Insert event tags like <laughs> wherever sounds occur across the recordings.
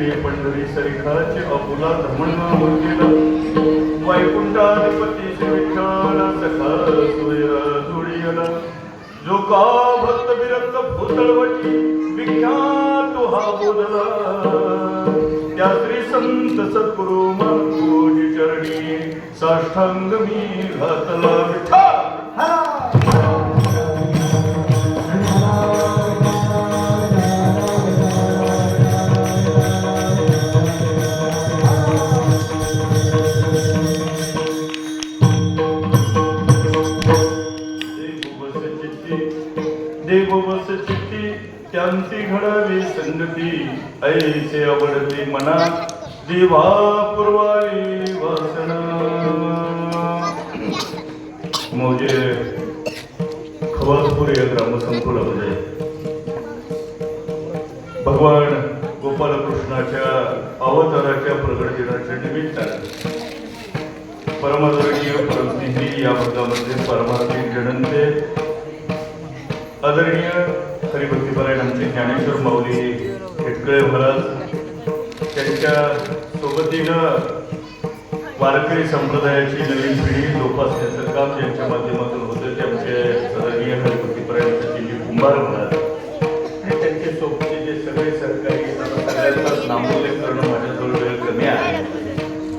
विठ्ठलाची पंढरी सरिखाचे अबुला धमण केलं वैकुंठाधिपती श्री विठ्ठल सखा सोयर जोडियला जो का भक्त विरक्त भूतळवटी विख्यात हा बोलला. त्या श्री संत सद्गुरु मंगोजी चरणी साष्टांग मी घातला विठ्ठल. घडावी ऐसे आवडते मना. देवा पुरवाई वासना. म्हणजे खवासपूर या ग्रामसंकुलामध्ये भगवान गोपालकृष्णाच्या अवताराच्या प्रगट दिनाच्या निमित्ताने परमादरणीय परमसिद्धी या भागामध्ये परमार्थी जणंते आदरणीय हरिभक्तीपरायण आमचे ज्ञानेश्वर माऊली हेटकळे महाराज त्यांच्या सोबतीनं वारकरी संप्रदायाची नवीन पिढी जोपासण्याचं काम त्यांच्या माध्यमातून होतं. ते आमचे आदरणीय हरिभक्तीपरायण सचिनजी कुंभार महाराज आणि त्यांचे सोबतचे जे सगळे सरकारी येतात सगळ्यांचाच नामोल्लेख करणं माझ्याजवळ वेळ कमी आहे.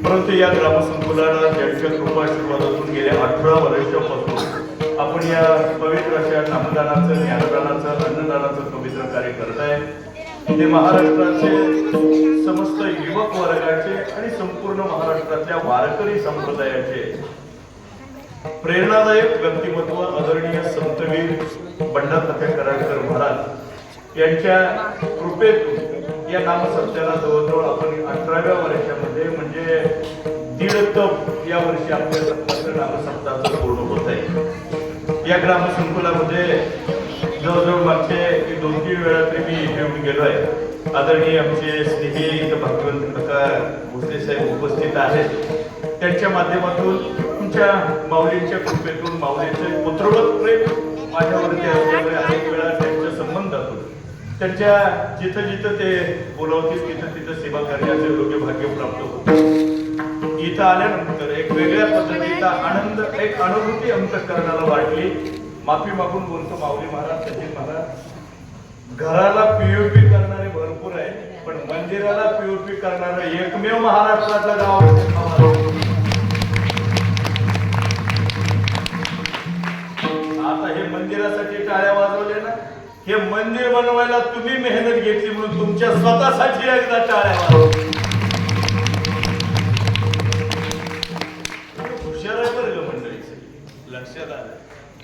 परंतु या ग्रामसंकुलाला त्यांच्या कृपाशीर्वादातून गेल्या अठरा वर्षापासून आपण या पवित्र अशा नामदानाचं ज्ञानदानाचं अन्नदानाचं पवित्र कार्य करत आहे हे महाराष्ट्राचे समस्त युवक वर्गाचे आणि संपूर्ण महाराष्ट्रातल्या वारकरी संप्रदायाचे प्रेरणादायक व्यक्तिमत्व आदरणीय संतवीर बंडातात्या कराडकर महाराज यांच्या कृपेतून या नामसत्याला जवळजवळ आपण अठराव्या वर्षामध्ये म्हणजे दीड तप या वर्षी आपल्या सत्ताचं नामसप्ताहाचं पूर्ण होत आहे. या ग्रामसंकुलामध्ये जवळजवळ मागचे एक दोन तीन वेळा तरी मी येऊन गेलो आहे आदरणीय आमचे स्नेही इथं भगवंत काका भोसले साहेब उपस्थित आहेत. त्यांच्या माध्यमातून तुमच्या माऊलींच्या कृपेतून माऊलींचे पुत्रवत प्रेम माझ्यावरती असल्यामुळे अनेक वेळा त्यांच्या संबंधातून त्यांच्या जिथं जिथं ते बोलावतील तिथं तिथं सेवा करण्याचे योग्य भाग्य प्राप्त होतं. इथं आल्यानंतर एक वेगळ्या पद्धतीचा आनंद एक अनुभूती अंतकरणाला वाटली. माफी मागून बोलतो माऊली महाराज सचिन महाराज. घराला पीओपी करणारे भरपूर आहे पण मंदिराला पीओपी करणार एकमेव महाराष्ट्रातलं गाव आता हे मंदिरासाठी टाळ्या वाजवले ना हे मंदिर बनवायला तुम्ही मेहनत घेतली म्हणून तुमच्या स्वतःसाठी एकदा टाळ्या वाजवल्या.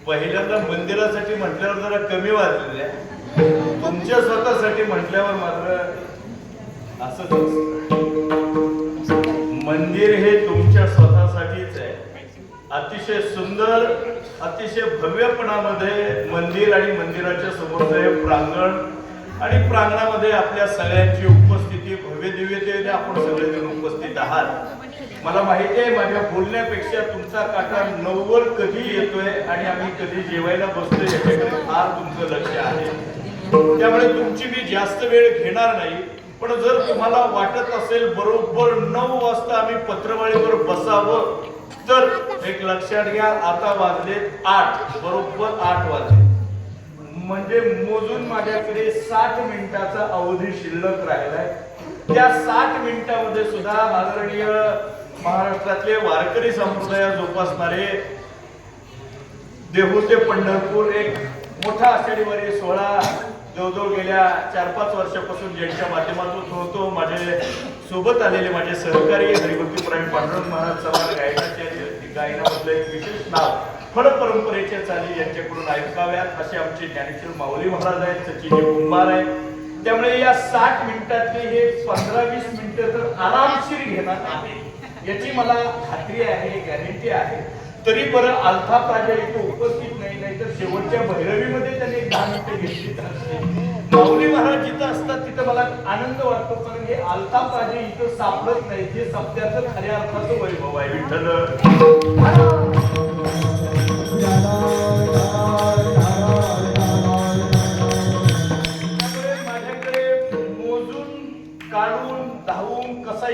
पहिल्यांदा मंदिरासाठी म्हटल्यावर जरा कमी वाजलेल्या तुमच्या स्वतःसाठी म्हटल्यावर मात्र असंच मंदिर हे तुमच्या स्वतःसाठीच आहे. अतिशय सुंदर अतिशय भव्यपणामध्ये मंदिर आणि मंदिराच्या समोरचं हे प्रांगण आणि प्रांगणामध्ये आपल्या सगळ्यांची उपस्थिती भव्य दिव्यतेने आपण सगळेजण उपस्थित आहात. मला माहिती आहे माझ्या बोलण्यापेक्षा तुमचा काटा नव्वद कधी येतोय आणि आम्ही कधी जेवायला बसतोय याच्याकडे फार तुमचं लक्ष आहे. त्यामुळे तुमची मी जास्त वेळ घेणार नाही पण जर तुम्हाला वाटत असेल बरोबर नऊ वाजता आम्ही पत्रवाळीवर बसावं तर एक लक्षात घ्या आता वाजले आठ बरोबर आठ वाजले. म्हणजे मोजून माझ्याकडे साठ मिनिटाचा अवधी शिल्लक राहिलाय. त्या साठ मिनिटामध्ये सुद्धा आदरणीय महाराष्ट्रातले वारकरी संप्रदाय जोपासणारे देहू ते पंढरपूर एक मोठा आषाढीवारी सोहळा जवळजवळ गेल्या चार पाच वर्षापासून ज्यांच्या माध्यमातून होतो. माझे सोबत आलेले माझे सहकारी हरिभक्ती प्राईम पांडुरंग महाराज चव्हाण गायनाचे गायनामधलं एक विशेष नाव फड परंपरेच्या चाली यांच्याकडून ऐकाव्यात. असे आमचे ज्ञानेश्वर माऊली महाराज आहेत सचिन कुंभार आहेत. त्यामुळे या साठ मिनिटातले हे पंधरा वीस मिनिटं तर आरामशीर घेणार आहे याची मला खात्री आहे गॅरंटी आहे. तरी बरं अल्फा प्राजा इथं उपस्थित नाही नाही तर शेवटच्या भैरवीमध्ये त्यांनी दहा मिनिटं घेतली तर माऊली महाराज जिथं असतात तिथं मला आनंद वाटतो कारण हे अल्फा प्राजे इथं सापडत नाही जे सत्याचं खऱ्या अर्थाचं वैभव आहे विठ्ठल.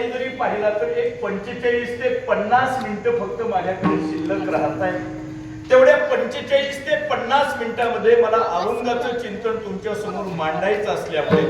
पाहिला तर एक पंचेचाळीस ते पन्नास मिनिटं फक्त माझ्याकडे शिल्लक राहत आहे तेवढ्या पंचेचाळीस ते पन्नास मिनिटांमध्ये मला अरुंगाचं चिंतन तुमच्यासमोर मांडायचं असल्यामुळे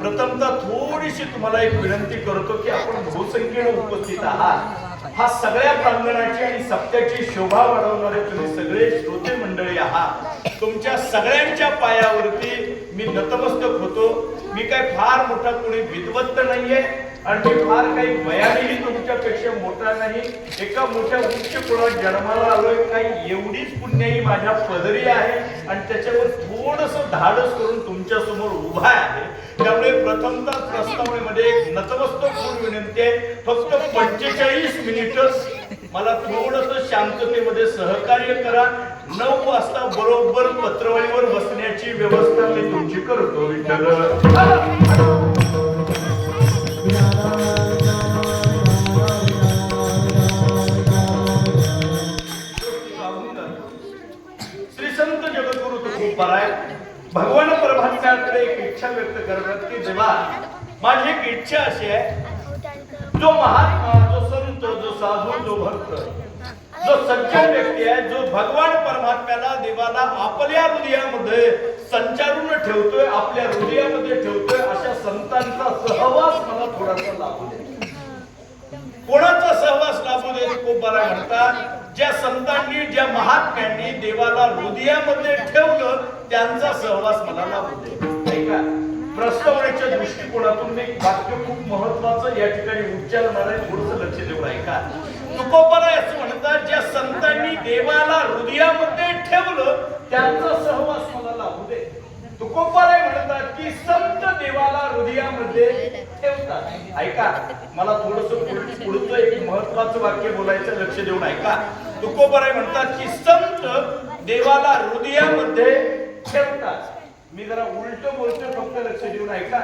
प्रथमतः थोडीशी तुम्हाला एक विनंती करतो की आपण बहुसंख्येनं उपस्थित आहात. हा सगळ्या प्रांगणाची आणि सत्याची शोभा वाढवणारे तुम्ही सगळे श्रोते मंडळी आहात. तुमच्या सगळ्यांच्या पायावरती मी नतमस्तक होतो. मी काय फार मोठा कोणी विद्वत्त नाहीये. आणि मी फार काही वयानेही तुमच्यापेक्षा मोठा नाही. एका मोठ्या उच्च कुळात जन्माला आलोय. काही एवढीच पुण्याही माझ्या पदरी आहे आणि त्याच्यावर थोडस धाडस करून तुमच्यासमोर उभा आहे. त्यामुळे प्रथमतः प्रस्तावनेमध्ये एक नतमस्तक होऊन विनंती आहे. फक्त पंचेचाळीस मिनिटच मला थोडस शांततेमध्ये सहकार्य करा. नऊ वाजता बरोबर पत्रवाळीवर बसण्याची व्यवस्था मी तुमची करतो विठ्ठल. पराय भगवान परमात्म्याकडे एक इच्छा व्यक्त करतात की देवा माझी एक इच्छा अशी आहे. जो महात्मा जो संत जो साधू जो भक्त जो सज्जन व्यक्ती आहे जो भगवान परमात्म्याला देवाला आपल्या हृदयामध्ये संचारून ठेवतोय आपल्या हृदयामध्ये ठेवतोय अशा संतांचा सहवास मला थोडासा लाभू दे. कोणाचा सहवास लाभू दे तुकोबाराय म्हणतात. ज्या संतांनी ज्या महात्म्यांनी देवाला हृदयामध्ये ठेवलं त्यांचा सहवास मला लाभू दे. ऐका प्रस्तावनेच्या दृष्टिकोनातून मी एक वाक्य खूप महत्वाचं या ठिकाणी उच्चारणार आहे थोडस लक्ष देऊन ऐका. तुकोबाराय असं म्हणतात ज्या संतांनी देवाला हृदयामध्ये ठेवलं त्यांचा सहवास मला लाभू दे. तुकोबाराय म्हणतात की संत देवाला हृदयामध्ये ठेवतात. ऐका मला थोडस पुढचं एक महत्वाचं वाक्य बोलायचं लक्ष देऊन ऐका. तुकोबराय म्हणतात की संत देवाला हृदयामध्ये ठेवतात. मी जरा उलट बोलतोय फक्त लक्ष देऊन ऐका.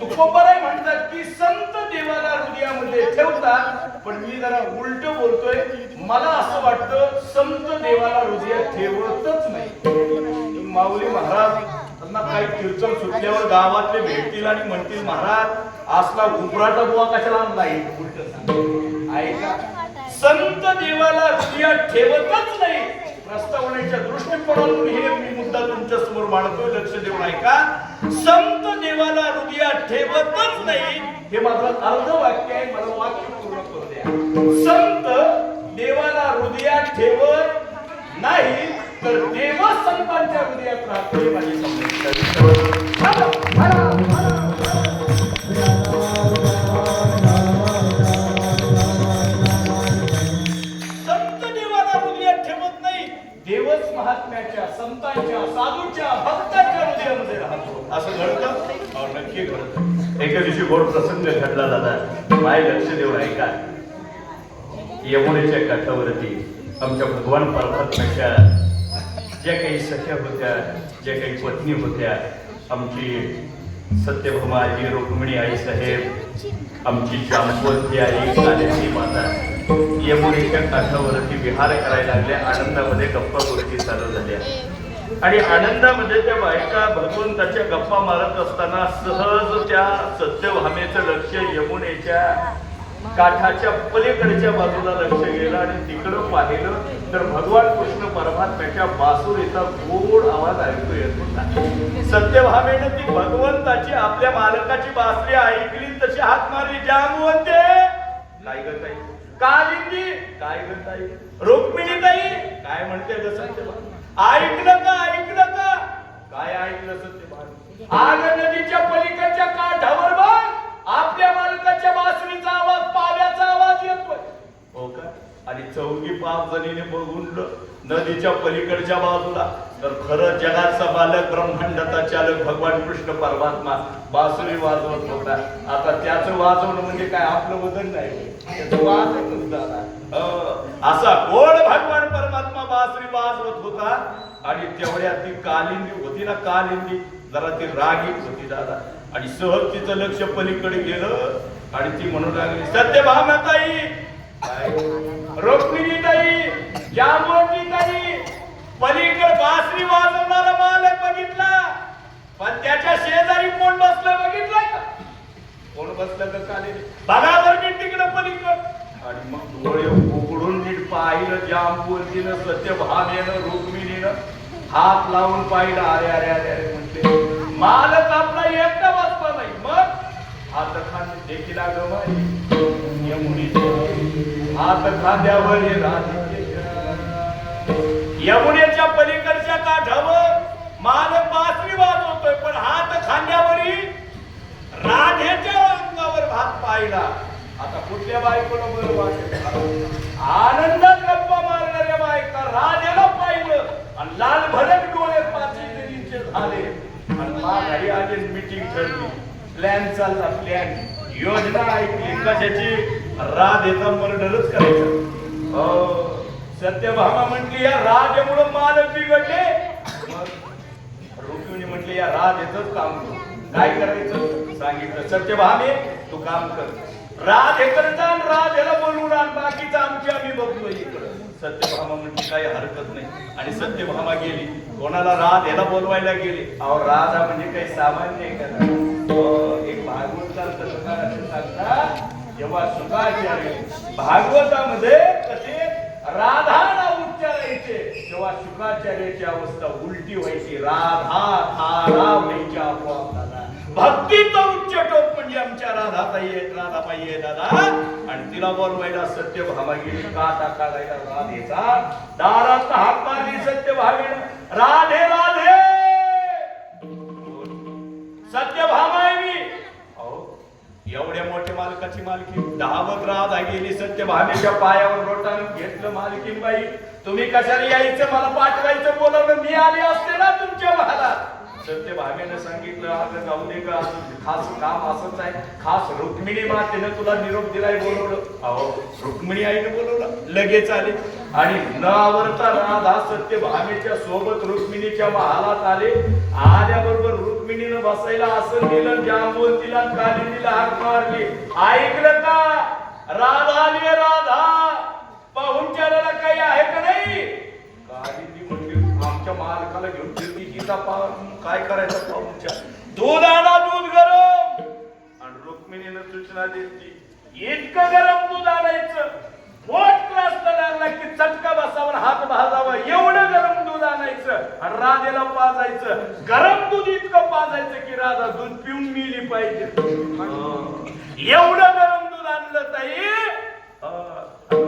तुकोबराय म्हणतात की संत देवाला हृदयामध्ये ठेवतात पण मी जरा उलट बोलतोय. मला असं वाटतं संत देवाला हृदयात ठेवतच नाही. माऊली महाराज त्यांना काही कीर्तन सुटल्यावर गावातले भेटतील आणि म्हणतील महाराज असला उबराटा बुवा कशाला आणला ऐका संत देवाला हृदयात ठेवतच नाही. प्रस्तावनेच्या दृष्टिकोनातून हे मी मुद्दा तुमच्यासमोर मांडतोय लक्ष देऊन ऐका. संत देवाला हृदया ठेवतच नाही. हे माझं अर्ध वाक्य आहे मला वाक्य पूर्ण करू द्या. संत देवाला हृदयात ठेवत नाही तर देव संतांच्या हृदयात राहतो माझी संत देवाला हृदयात ठेवत नाही देवच महात्म्याच्या संतांच्या साधूच्या भक्ताच्या हृदयामध्ये राहतो. असं घडतं? नक्की घडतं. एका दिवशी गोड प्रसंग घडला दादा. माय लक्ष देऊन ऐका. यमुनेच्या काठावरती आमच्या भगवान परमात्म्याच्या ज्या काही सख्या होत्या ज्या काही पत्नी होत्या आमची सत्यभामा आई रुक्मिणी आई साहेब आमची जामवंती आई काल्याची माता यमुनेच्या काठावरती विहार करायला लागल्या आनंदामध्ये गप्पा गोष्टी चालू झाल्या. आणि आनंदामध्ये त्या बायका भगवंताच्या गप्पा मारत असताना सहज त्या सत्यभामेचं लक्ष यमुनेच्या काठाच्या पलीकडच्या बाजूला लक्ष गेलं आणि तिकडं पाहिलं तर भगवान कृष्ण परमात्म्याच्या बासुरीचा गोड आवाज ऐकू येत होता. सत्यभामेनं ती भगवंताची आपल्या मालकाची बासरी ऐकली तशी हात मारली जामवंते काय ग ताई. कालिंदी काय ग ताई. रुक्मिणी ताई काय म्हणते ग सत्यभामा? ऐकलं का ऐकलं का काय ऐकलं सत्यभामा? आग नदीच्या पलीकडच्या पाच जणीने बघून नदीच्या पलीकडच्या बाजूला. तर खरं जगाचा बालक ब्रह्मांडाचा चालक भगवान कृष्ण परमात्मा बासुरी वाजवत होता. आता त्याचं वाजवणं म्हणजे काय? आपलं वजन नाही. त्याचं वाजतच झाला. अं, असा गोड भगवान परमात्मा बासरी वाजवत होता. आणि तेवढ्या ती कालिंदी होती ना कालिंदी जरा ती रागीत होती दादा. आणि सहज तिचं लक्ष पलीकडे गेलं. आणि ती म्हणू लागली सत्यभामा ताई. काय? रुक्मिणी ज्यामुळे जांभवती ताई पलीकड बासरी वाजवणारा मालक बघितला. पण त्याच्या शेजारी कोण बसलं बघितलं का? कोण बसलं का काले बघा बरं मी तिकडं पलीकड. आणि मग डोळे उघडून नीट पाहिलं जांबुवतीनं सत्यभामेनं रुक्मिणीनं हात लावून पाहिलं. अरे अरे अरे अरे म्हटले मालक आपला एकटा वाचला नाही. मग हात खान देखील गमाई यमुनीचे हात खांद्यावर हे राहते. यमुनेच्या पलीकडच्या काठावर मालक बासरी वाजवतोय पण हात खांद्यावरी राधेच्या अंगावर भात पाहिला. आता कुठल्या बायकोला बरं वाटेल? आनंदात गप्पा मारणाऱ्या बायका राधेला पाहिलं आणि लाल भरत डोळे पाचही झाले. आणि माघारी आले मीटिंग ठरली. प्लॅन चालला प्लॅन योजना ऐकली. कशाची? राधेचा मर्डरच करायचा. हो. सत्यभामा म्हटली या राधेमुळे मालक बिघडले. रुक्मिणी म्हटली या राज काम करू. काय करायचं? सांगितलं सत्यभामे तू काम कर. राज करता आणि याला बोलवून आण बाकीचं आमची आम्ही बघतो सत्यभामा म्हणजे काही हरकत नाही. आणि सत्यभामा गेली. कोणाला राज याला बोलवायला गेली? अहो राजा म्हणजे काही सामान्य आहे का एक भागवतकार कथाकार असे सांगतात जेव्हा सुखाचार्य भागवतामध्ये कसे राधा उच्चारायचे. तेव्हा शुकाचार्याची अवस्था उलटी व्हायची. राधा थारा व्हायची आपोआप दादा. भक्तीचा उच्च टोक म्हणजे आमच्या राधाताई आहेत. राधाबाई आहे दादा. आणि तिला बोलवायला सत्य भामा का टाका राधेचा? दारात हात मारली सत्य भावी राधे राधे! सत्य भावा एवढ्या मोठ्या मालकाची मालकी. दहावत राहत गेली सत्य भामेच्या पायावर रोटान घेतलं मालकीन बाई. तुम्ही कशाला यायचं? मला पाठवायचं बोलावलं. मी आले असते ना तुमच्या महालात. सत्य भामेनं सांगितलं आता जाऊ दे का खास काम असंच आहे. खास रुक्मिणी मातेनं तुला निरोप दिलाय बोलवलं. अहो रुक्मिणी आईनं बोलवलं. लगेच आले. आणि न आवरता राधा सत्य भामेच्या सोबत रुक्मिणीच्या महालात आले. आल्याबरोबर रुक्मिणीनं बसायला असं दिलं गाली तिला हाक मारली. ऐकलं का? राधा आली राधा. राधा चालायला काही आहे का नाही? काली ती म्हणजे आमच्या मालकाला घेऊन फिरती हिचा पाहून. काय करायचं पाहूच्या दूध आणा दूध गरम. आणि रुक्मिणीनं सूचना दिली इतकं गरम दूध आणायचं. पोट क्लासला लागला की चटका बसावर हात भाजावा एवढं गरम दूध आणायचं. आणि राधेला पाजायचं. गरम दूध इतकं पाजायचं की राधा दूध पिऊन मिली पाहिजे. एवढं गरम दूध आणलं ताई.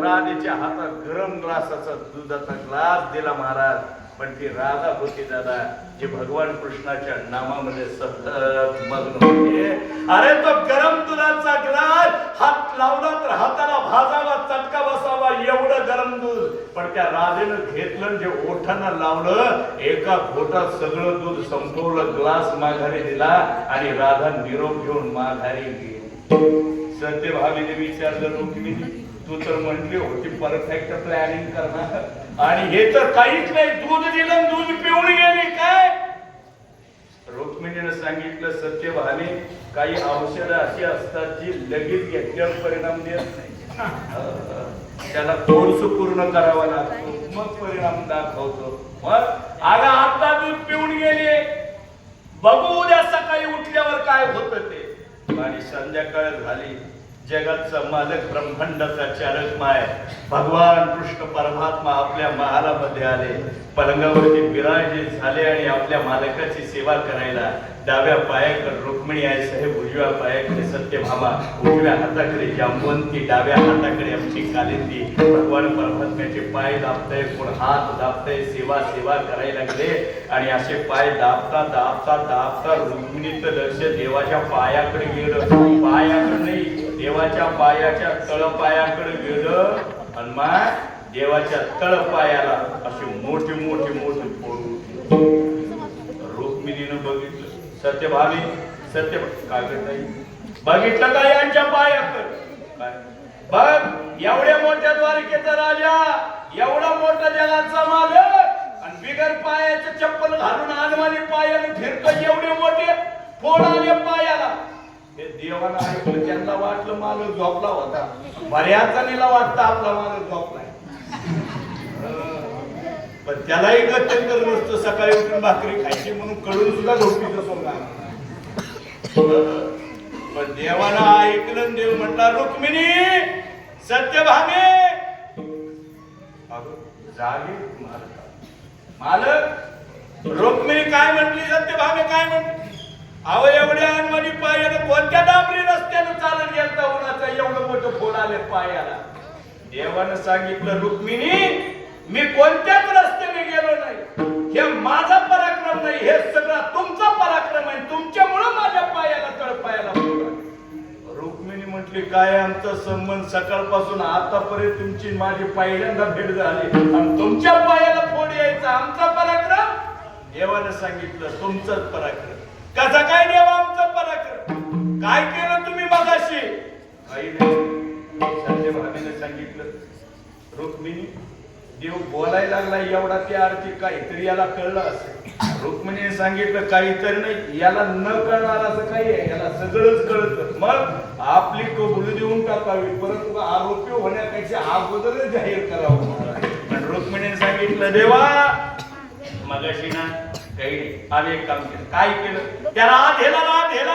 राधेच्या हातात गरम ग्लासाचा दुधाचा ग्लास दिला महाराज. पण ती राधा होती दादा जी भगवान कृष्णाच्या नामामध्ये सतत मग्न होते. अरे तो गरम दुधाचा ग्लास हात लावला तर हाताला भाजावा चटका बसावा एवढं गरम दूध. पण त्या राधेनं घेतलं जे ओठांना लावलं एका घोटात सगळं दूध संपवलं ग्लास माघारी दिला आणि राधा निरोप घेऊन माघारी गेली. सत्यभावीने विचारलं रुक्मिणी तू तर म्हटली होती परफेक्ट प्लॅनिंग करणार. आणि हे तर काहीच नाही दूध दिलं दूध पिऊन गेली काय? रुक्मिणीनं सांगितलं सत्यभाने काही औषधं अशी असतात जी लगेच घेतल्यावर परिणाम देत नाही. <laughs> त्याला कोर्स पूर्ण करावा लागतो. मग परिणाम दाखवतो. मग अगं आता दूध पिऊन गेले. बघू उद्या सकाळी उठल्यावर काय होत ते. आणि संध्याकाळ झाली. जगाचा मालक ब्रह्मांडाचा चारक माय. भगवान कृष्ण परमात्मा आपल्या महालामध्ये आले. पलंगावरती विराजे झाले आणि आपल्या मालकाची सेवा करायला. डाव्या पायाकडे रुक्मिणी आई साहेब उजव्या पायाकडे सत्यभामा उजव्या हाताकडे जांबवंती डाव्या हाताकडे आमची कालिंदी. भगवान परमात्म्याचे पाय दाबताय कोण हात दाबताय सेवा सेवा करायला लागले. आणि असे पाय दाबता दाबता दाबता रुक्मिणीचं लक्ष देवाच्या पायाकडे गेलं. पायाकडे देवाच्या पायाच्या तळपायाकडे गेलं आणि मग देवाच्या तळपायाला अशी मोठे मोठे मोठे फोड रुक्मिणीनं बघितलं. सत्यभावी सत्य काय करताय बघितलं का यांच्या पायाकडे? काय? बघ एवढ्या मोठ्या द्वारकेचा राजा एवढा मोठा जगाचा मालक आणि बिगर पायाचं चप्पल घालून हनुमानी पायाने फिरतो एवढे मोठे फोड आले पायाला. हे देवाला ऐकलं त्यांना वाटलं माणूस झोपला होता बऱ्याच जणीला वाटतं आपला माणूस झोपलाय. पण त्यालाही गत्यंतर नसतं सकाळी उठून भाकरी खायची म्हणून कळून सुद्धा झोपीचं सोडणार पण देवाला ऐकलं देव म्हटला रुक्मिणी सत्यभामे अगं जागे मालक. मालक रुक्मिणी काय म्हटली सत्यभामे काय म्हटली? अहो एवढ्या अनमनी पायानं कोणत्या डांबरी रस्त्यानं चालत गेलता उन्हाचा? एवढं मोठं फोड आले पायाला. देवानं सांगितलं रुक्मिणी मी कोणत्याच रस्त्याने गेलो नाही. हे माझा पराक्रम नाही हे सगळा तुमचा पराक्रम आहे. तुमच्यामुळं माझ्या पायाला तळपायाला रुक्मिणी म्हटली काय आमचा संबंध सकाळपासून आतापर्यंत तुमची माझी पहिल्यांदा भेट झाली. आणि तुमच्या पायाला फोड यायचा आमचा पराक्रम? देवानं सांगितलं तुमचाच पराक्रम. कसा काय देवा आमचा पराक्रम? काय केलं तुम्ही मगाशी? काही नाही. सांगितलं रुक्मिणी देव बोलायला लागला एवढा त्या अर्थी काहीतरी याला कळलं असेल. रुक्मिणीने सांगितलं काहीतरी नाही याला न कळणार असं काही आहे. याला सगळंच कळत. मग आपली कबुली देऊन टाकावी. परंतु आरोपी होण्यापेक्षा अगोदरच जाहीर करावं पण रुक्मिणीने सांगितलं देवा मगाशी ना काही नाही आम्ही एक काम केलं. काय केलं? त्या राधेला राधेला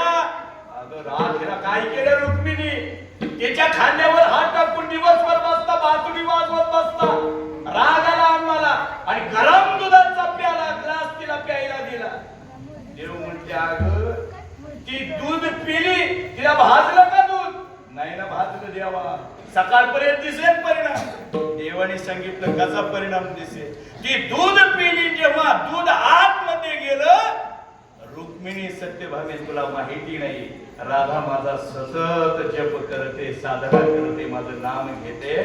अगं राधेला काय केलं रुक्मिणी? त्याच्या खांद्यावर हात टाकून दिवसभर बसता बासुडी वाजवत बसता. राग आला आम्हाला. आणि गरम दुधाचा प्याला ग्लास तिला प्यायला दिला. देव म्हणते अगं ती दूध पिली तिला भाजलं का दूध? नाही ना भाजलं देवा. सकाळपर्यंत दिसेल परिणाम. देवाने सांगितलं कसा परिणाम दिसेल? ती दूध पिली जेव्हा दूध आत आतमध्ये गेलं रुक्मिणी सत्यभामे तुला माहिती नाही. राधा माझा सतत जप करते साधना करते माझं नाम घेते.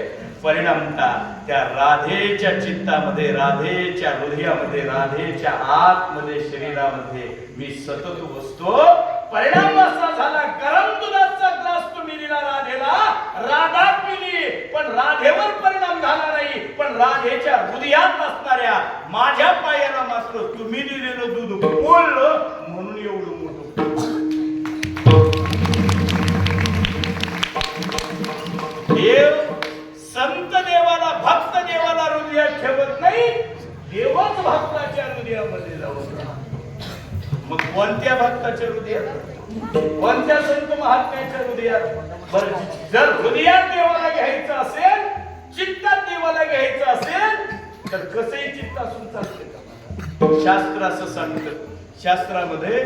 परिणामता त्या राधेच्या चित्तामध्ये राधेच्या हृदयामध्ये राधेच्या आतमध्ये शरीरामध्ये मी सतत बसतो. परिणाम असा झाला गरम दुधाचा ग्लास तुम्ही दिला राधेला. राधा पिली पण राधेवर परिणाम झाला नाही. पण राधेच्या हृदयात असणाऱ्या माझ्या पायाला तुम्ही दिलेलं दूध बोललं म्हणून एवढं मोठं देव संत देवाला भक्त देवाला हृदयात ठेवत नाही देवच भक्ताच्या हृदयामध्ये जाऊन मग कोणत्या भक्ताच्या हृदयात? कोणत्या संत महात्म्याच्या हृदयात? बरं जर हृदयात देवाला घ्यायचं असेल चित्तात देवाला घ्यायचं असेल तर कसंही चित्त असून चालते का? शास्त्र असं सांगतं. शास्त्रामध्ये